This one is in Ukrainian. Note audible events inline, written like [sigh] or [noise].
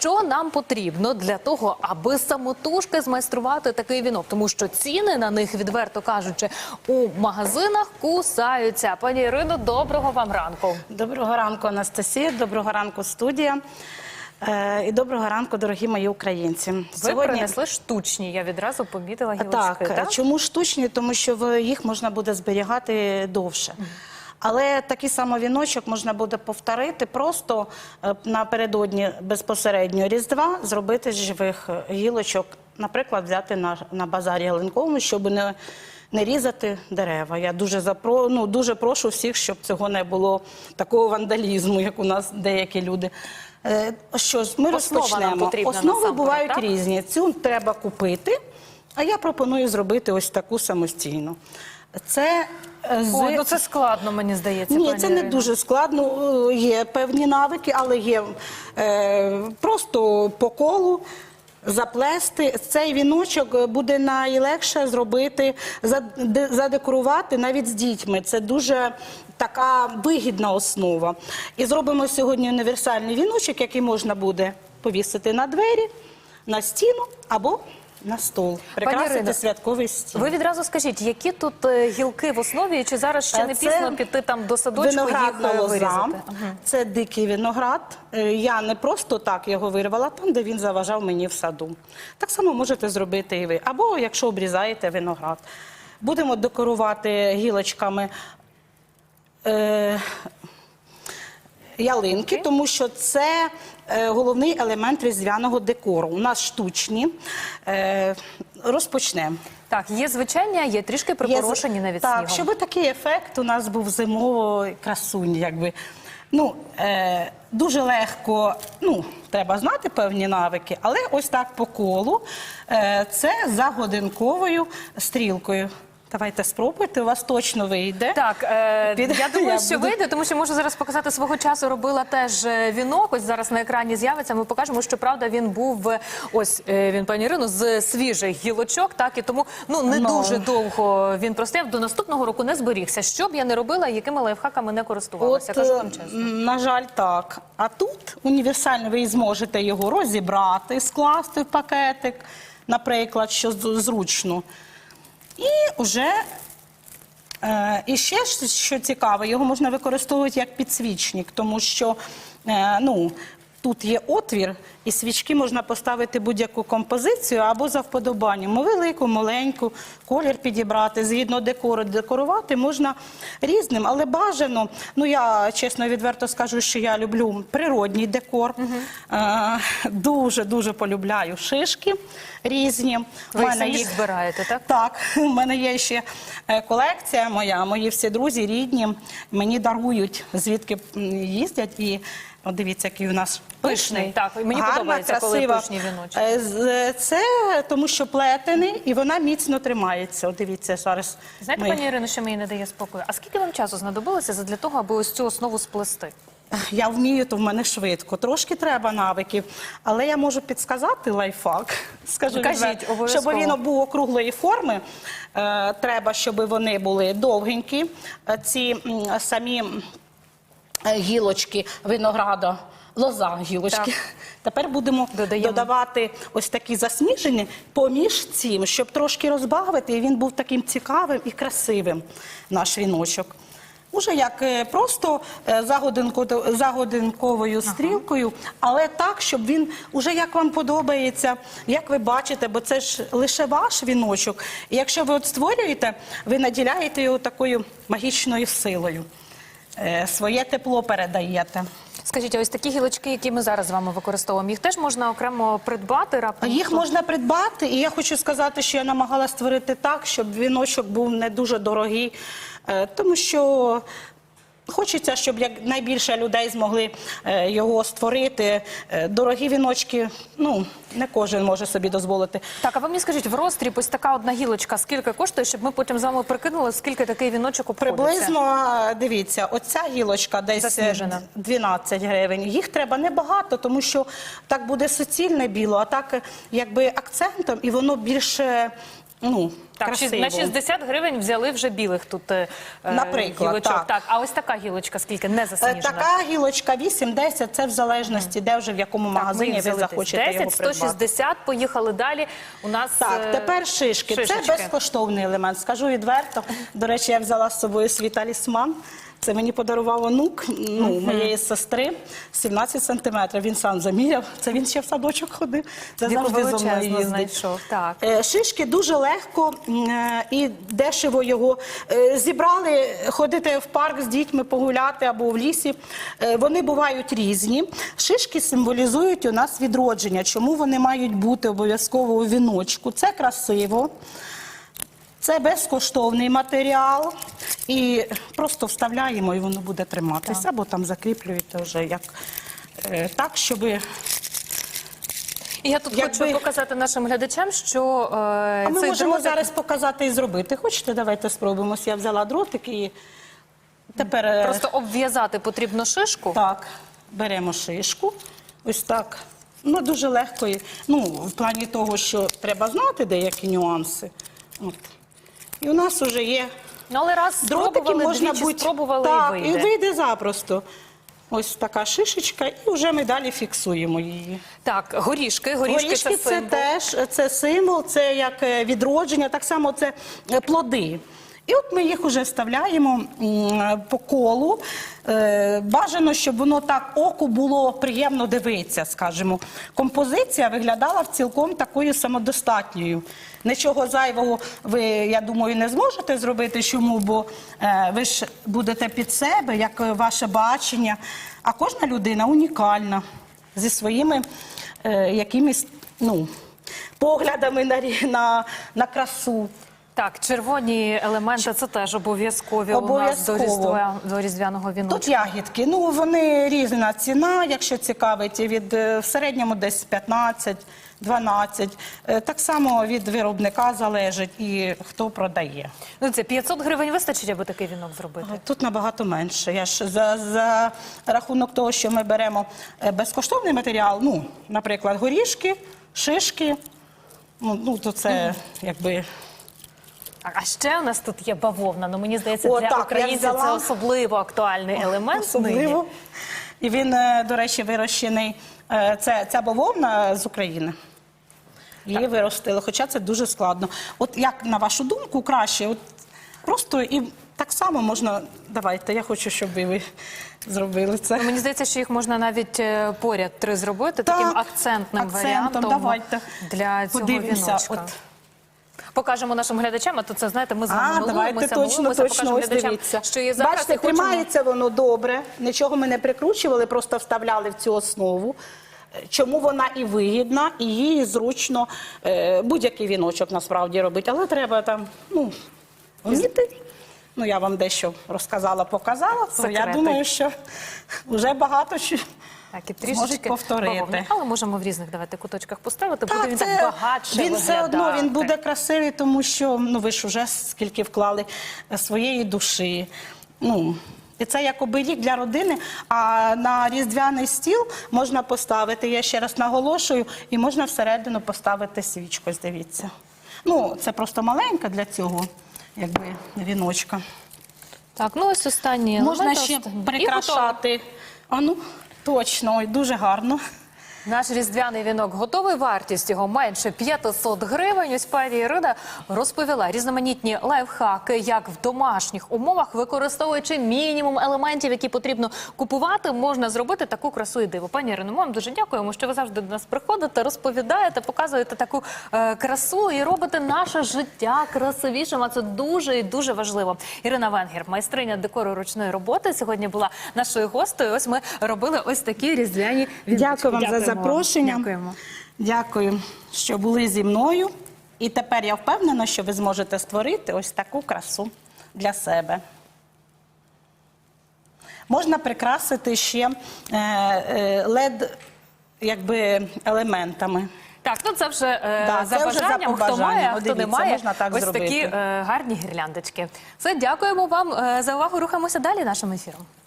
що нам потрібно для того, аби самотужки змайструвати такий вінок? Тому що ціни на них, відверто кажучи, у магазинах кусаються. Пані Ірино, доброго вам ранку. Доброго ранку, Анастасія. Доброго ранку, студія. Е, І доброго ранку, дорогі мої українці. Ви принесли штучні. Я відразу помітила гілочки. так, Так, чому штучні? Тому що їх можна буде зберігати довше. Але такий самий віночок можна буде повторити просто е, напередодні безпосередньо Різдва зробити з живих е, гілочок, наприклад, взяти на, на базарі ялинковому, щоб не, не різати дерева. Я дуже запро, ну, дуже прошу всіх, щоб цього не було такого вандалізму, як у нас деякі люди. Е, Що ж, ми Основа розпочнемо. Основи бувають так? різні. Цю треба купити. А я пропоную зробити ось таку самостійно. Це з... О, ну це складно, мені здається. Ні, пані це не Ірино. дуже складно. Е, Є певні навики, але є е, просто по колу. Заплести цей віночок буде найлегше зробити, задекорувати навіть з дітьми. Це дуже така вигідна основа. І зробимо сьогодні універсальний віночок, який можна буде повісити на двері, на стіну або на стол. Прикрасити Ірино, святковий стіл. Ви відразу скажіть, які тут е, гілки в основі, і чи зараз ще Е, не це пізно піти там до садочку їх Виноградна е, лоза. вирізати? Це дикий виноград. Е, Я не просто так його вирвала там, де він заважав мені в саду. Так само можете зробити і ви. Або якщо обрізаєте виноград. Будемо декорувати гілочками. Е, ялинки, тому що це е, головний елемент різдвяного декору. У нас штучні. Е, розпочнемо. Так, є звичайні, є трішки припорошені Є навіть так, снігом. щоб такий ефект у нас був зимовий красунь, якби. Ну, е, дуже легко, ну, треба знати певні навики, але ось так по колу. Е, це за годинковою стрілкою. Давайте спробуйте, у вас точно вийде. Так, е, Під- я думаю, я що буду- вийде, тому що можу зараз показати свого часу. Робила теж е, вінок. Ось зараз на екрані з'явиться. Ми покажемо, що правда він був е, ось е, він, пані Ірино, з свіжих гілочок. Так і тому ну не Ну. дуже довго він простояв. До наступного року не зберігся. Що б я не робила, якими лайфхаками не користувалася. Кажу вам е, чесно. м, на жаль, так. А тут універсально ви зможете його розібрати, скласти в пакетик, наприклад, що з- зручно. І вже е, і ще що цікаво, його можна використовувати як підсвічник, тому що е, ну, тут є отвір, і свічки можна поставити будь-яку композицію або за вподобанням. Велику, маленьку, колір підібрати, згідно декору декорувати можна різним, але бажано. Ну я чесно відверто скажу, що я люблю природній декор. Е, дуже дуже полюбляю шишки різні. Ви мене самі ж збираєте, так? так, у мене є ще е, колекція моя, мої всі друзі, рідні мені дарують, звідки їздять. І от дивіться, який у нас Пишний, пишний. так, мені Гарна, подобається, коли красива. пишні віночки. Е, з- Це тому, що плетений, і вона міцно тримається. От дивіться, зараз. Знаєте, ми- пані Ірино, що мені не дає спокою? А скільки вам часу знадобилося для того, аби ось цю основу сплести? Я вмію, то в мене швидко. Трошки треба навиків, але я можу підсказати лайфхак. [laughs] Скажу Кажіть, відверто. обов'язково. щоб він був округлої форми. Е, треба, щоб вони були довгенькі. Е, ці м, самі е, гілочки винограда, лоза гілочки. Так. [laughs] Тепер будемо Додаємо. додавати ось такі засміжені поміж цим, щоб трошки розбавити, і він був таким цікавим і красивим, наш віночок. Уже як е, просто е, за, годинку, за годинковою стрілкою, але так, щоб він уже як вам подобається, як ви бачите, бо це ж лише ваш віночок. І якщо ви от створюєте, ви наділяєте його такою магічною силою. Е, Своє тепло передаєте. Скажіть, а ось такі гілочки, які ми зараз з вами використовуємо, їх теж можна окремо придбати раптом? Їх можна придбати, і я хочу сказати, що я намагалася створити так, щоб віночок був не дуже дорогий, е, тому що. Хочеться, щоб як найбільше людей змогли е, його створити. Е, Дорогі віночки, ну не кожен може собі дозволити. Так, а ви мені скажіть, в розтріб ось така одна гілочка, скільки коштує, щоб ми потім з вами прикинули, скільки такий віночок обходиться? Приблизно е, дивіться, оця гілочка десь Засніжена. 12 гривень. Їх треба небагато, тому що так буде суцільне біло, а так якби акцентом, і воно більше ну, Так, красиво. на 60 гривень взяли вже білих тут е, е, Наприклад, гілочок. так. а ось така гілочка скільки не Е, засніжена? Така гілочка 8-10, це в залежності, де вже в якому Так, ми магазині ви взяли захочете 10, його придбати. 160, поїхали далі. У нас Так, е, тепер шишки. шишечки. Це безкоштовний елемент. Скажу відверто. До речі, я взяла з собою свій талісман. Це мені подарував онук ну, моєї сестри 17 сантиметрів. Він сам заміряв. Це він ще в садочок ходив. Це Віку завжди зо мною їздить. знайшов, так. Е, Шишки дуже легко е, і дешево його е, зібрали. Ходити в парк з дітьми погуляти або в лісі. Вони бувають різні. Шишки символізують у нас відродження. Чому вони мають бути обов'язково у віночку? Це красиво. Це безкоштовний матеріал, і просто вставляємо, і воно буде триматися, або там закріплюєте вже як е, так, щоб І я тут Якби- хочу показати нашим глядачам, що е, А ми цей можемо дротик- зараз показати і зробити. Хочете, давайте спробуємо. Ось Я взяла дротик і тепер е, просто обв'язати потрібно шишку. так, беремо шишку. Ось так. Ну, дуже легко. і- Ну, в плані того, що треба знати деякі нюанси. От. І у нас вже є Ну, але раз дротики, спробували, можна двічі будь... спробували так, і вийде. і вийде запросто. Ось така шишечка, і вже ми далі фіксуємо її. Так, горішки, горішки, Горішки це це символ. теж це символ, це як е, відродження, так само це е, плоди. І от ми їх вже вставляємо по колу. Е, Бажано, щоб воно так оку було приємно дивитися, скажімо. Композиція виглядала цілком такою самодостатньою. Нічого зайвого ви, я думаю, не зможете зробити. Чому? Бо е, ви ж будете під себе, як ваше бачення. А кожна людина унікальна зі своїми е, якимись ну, поглядами на, на, на красу. Так, червоні елементи це теж обов'язкові у нас до, різдва, до різдвяного віночка. Тут ягідки, ну вони різна ціна, якщо цікавить, від е, в середньому десь 15, 12. Е, Так само від виробника залежить і хто продає. Ну, це 500 гривень вистачить, аби такий вінок зробити. Тут набагато менше. Я ж за, за рахунок того, що ми беремо е, безкоштовний матеріал, ну, наприклад, горішки, шишки. Ну, ну то це якби а ще у нас тут є бавовна. Ну мені здається, О, для так, я українців це взяла. особливо актуальний елемент. Особливо. нині. І він, е, до речі, вирощений. е, Це, ця бавовна з України. Її виростили, хоча це дуже складно. От як на вашу думку, краще, от просто і так само можна. Давайте, я хочу, щоб і ви зробили це. Ну, мені здається, що їх можна навіть е, поряд три зробити таким акцентним акцентом, варіантом давайте. для цього Подивимося, віночка. от. Покажемо нашим глядачам, а то це знаєте, ми з вами А, давайте точно, точно, ось дивіться. що є зараз. Бачите, хочемо- тримається воно добре, нічого ми не прикручували, просто вставляли в цю основу. Чому вона і вигідна, і її зручно е, будь-який віночок насправді робити, але треба там, ну, вміти. Ну, я вам дещо розказала, показала, то я думаю, що вже багато що. Так, і трішечки повторити. Але можемо в різних давайте куточках поставити, буде він це, так багатше він все одно він буде красивий, тому що ну ви ж вже скільки вклали е, своєї душі. Ну і це як оберіг для родини. А на різдвяний стіл можна поставити. Я ще раз наголошую, і можна всередину поставити свічку. ось Дивіться. Ну це просто маленька для цього, якби віночка. Так, ну ось останні Можна ще прикрашати. А ну точно, ой, дуже гарно. Наш різдвяний вінок готовий. Вартість його менше 500 гривень. Ось пані Ірина розповіла різноманітні лайфхаки, як в домашніх умовах, використовуючи мінімум елементів, які потрібно купувати, можна зробити таку красу і диво. Пані Ірино, ми вам дуже дякуємо, що ви завжди до нас приходите, розповідаєте, показуєте таку е, красу і робите наше життя красивішим. А це дуже і дуже важливо. Ірина Венгер, майстриня декору ручної роботи, сьогодні була нашою гостею. Ось ми робили ось такі різдвяні. Дякую вам за. Запрошення. Дякуємо. Дякую, що були зі мною. І тепер я впевнена, що ви зможете створити ось таку красу для себе. Можна прикрасити ще е, е, лед якби, елементами. Так, ну це вже е, Да, за це вже за бажанням. Хто має, а хто не має, можна так ось зробити. такі е, гарні гірляндочки. Все, дякуємо вам е, за увагу. Рухаємося далі нашим ефіром.